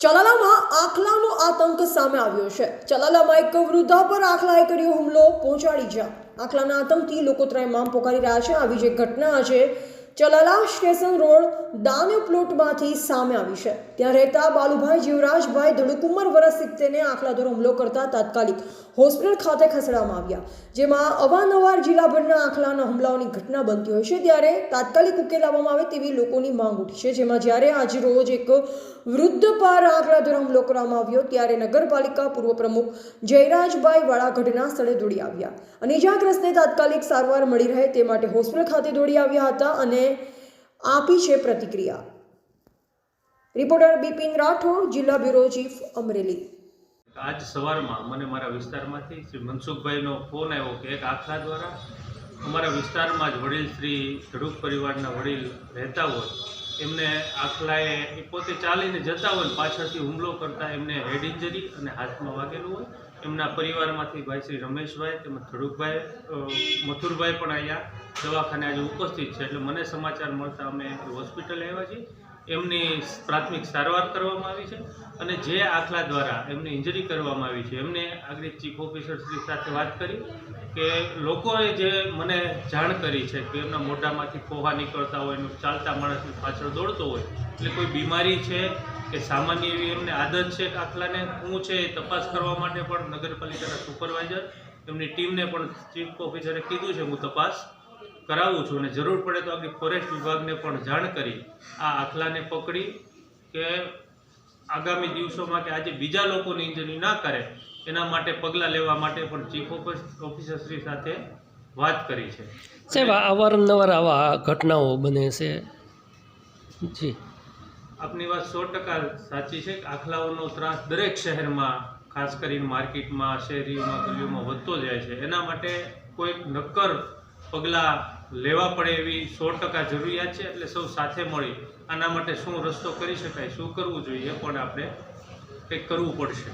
ચલાલામાં આખલાનો આતંક સામે આવ્યો છે. ચલાલામાં એક વૃદ્ધા પર આખલાએ કર્યો હુમલો, પહોંચાડી જા આખલાના આતંકથી લોકો ત્રયમામ પોકારી રહ્યા છે. આવી જે ઘટના આજે ચલાલા સ્ટેશન રોડ દાન્યો પ્લોટમાંથી સામે આવી છે. ત્યાં રહેતા બાલુભાઈ જીવરાજભાઈ ધડુકુમર વર્ષ સિત્તેરને આખલા દ્વારા હુમલો કરતા તાત્કાલિક હોસ્પિટલ ખાતે ખસેડવામાં આવ્યા. જેમાં અવારનવાર જિલ્લાભરના આખલાના હુમલાઓની ઘટના બનતી હોય છે, ત્યારે તાત્કાલિક ઉકેલ લાવવામાં આવે તેવી લોકોની માંગ ઉઠી છે. જેમાં જ્યારે આજ રોજ એક વૃદ્ધ પર દ્વારા હુમલો કરવામાં આવ્યો, ત્યારે નગરપાલિકા પૂર્વ પ્રમુખ જયરાજભાઈ વાળા ઘટના સ્થળે દોડી આવ્યા. અને ઇજાગ્રસ્તને તાત્કાલિક સારવાર મળી રહે તે માટે હોસ્પિટલ ખાતે દોડી આવ્યા હતા અને આપી છે પ્રતિક્રિયા. રિપોર્ટર બિપિન રાઠોડ, જિલ્લા બ્યુરો ચીફ અમરેલી. આજ સવારમાં મને મારા વિસ્તારમાંથી શ્રી મનસુખભાઈનો ફોન આવ્યો કે એક આખા દ્વારા અમારા વિસ્તારમાં જ વડીલ શ્રી ધડુક પરિવારના વડીલ રહેતા હોય એમને આખલાએ એ પોતે ચાલીને જતા હોય પાછળથી હુમલો કરતા એમને હેડ ઇન્જરી અને હાથમાં વાગેલું હોય. એમના પરિવારમાંથી ભાઈ શ્રી રમેશભાઈ તેમજ ધડુકભાઈ મથુરભાઈ પણ અહીંયા દવાખાને આજે ઉપસ્થિત છે. એટલે મને સમાચાર મળતા અમે હોસ્પિટલ આવ્યા છીએ. એમની પ્રાથમિક સારવાર કરવામાં આવી છે અને જે આખલા દ્વારા એમની ઇન્જરી કરવામાં આવી છે. એમને આગળ ચીફ ઓફિસર શ્રી સાથે વાત કરી કે લોકોએ જે મને જાણ કરી છે કે એમના મોઢામાંથી ફોહા નીકળતા હોય, એનું ચાલતા માણસની પાછળ દોડતો હોય, એટલે કોઈ બીમારી છે કે સામાન્ય એવી એમને આદત છે આખલાને? શું છે એ તપાસ કરવા માટે પણ નગરપાલિકાના સુપરવાઇઝર એમની ટીમને પણ ચીફ ઓફિસરે કીધું છે, હું તપાસ કરાવું છું અને જરૂર પડે તો આપણે ફોરેસ્ટ વિભાગને પણ જાણ કરી આ આખલાને પકડી કે આગામી દિવસોમાં કે આજે બીજા લોકોની ઇન્જરી ના કરે એના માટે પગલાં લેવા માટે પણ ચીફ ઓફિસરશ્રી સાથે વાત કરી છે. સાહેબ અવારનવાર આવા ઘટનાઓ બને છે. જી. આપની વાત સો ટકા સાચી છે કે આખલાઓનો ત્રાસ દરેક શહેરમાં ખાસ કરીને માર્કેટમાં શેરીઓમાં ગલીઓમાં વધતો જાય છે. એના માટે કોઈક નક્કર પગલાં લેવા પડે એવી સો ટકા જરૂરિયાત છે એટલે સૌ સાથે મળી આના માટે શું રસ્તો કરી શકાય, શું કરવું જોઈએ પણ આપણે કંઈક કરવું પડશે.